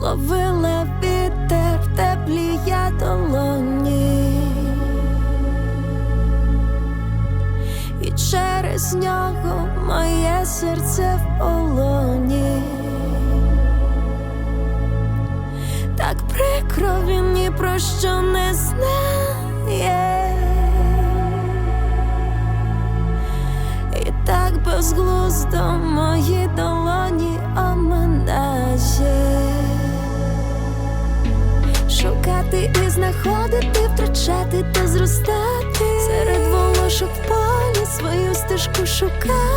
ловила вітер в теплі я долоні, і через нього моє серце в полоні. Так прикро він ні про що не знає. І так безглуздо мої долоні Шукати і знаходити, втрачати та зростати. Серед волошок в полі свою стежку шукати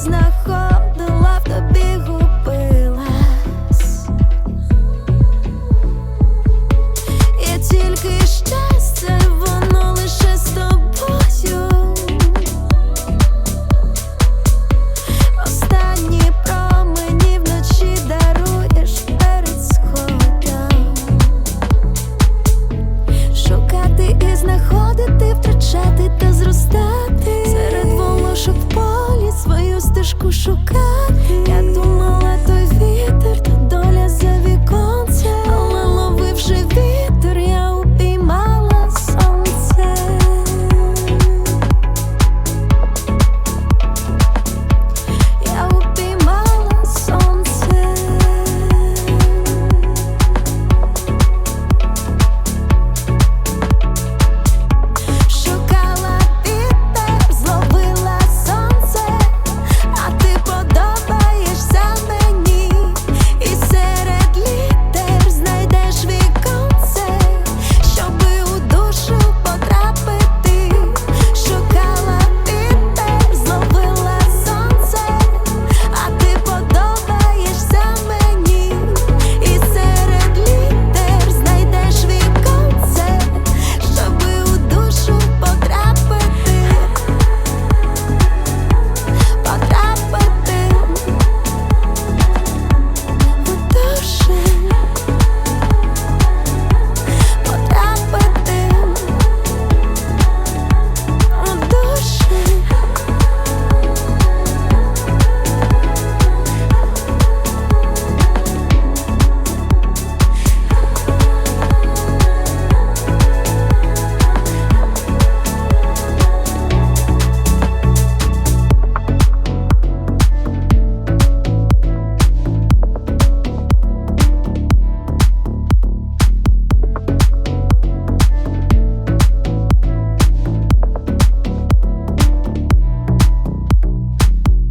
знак.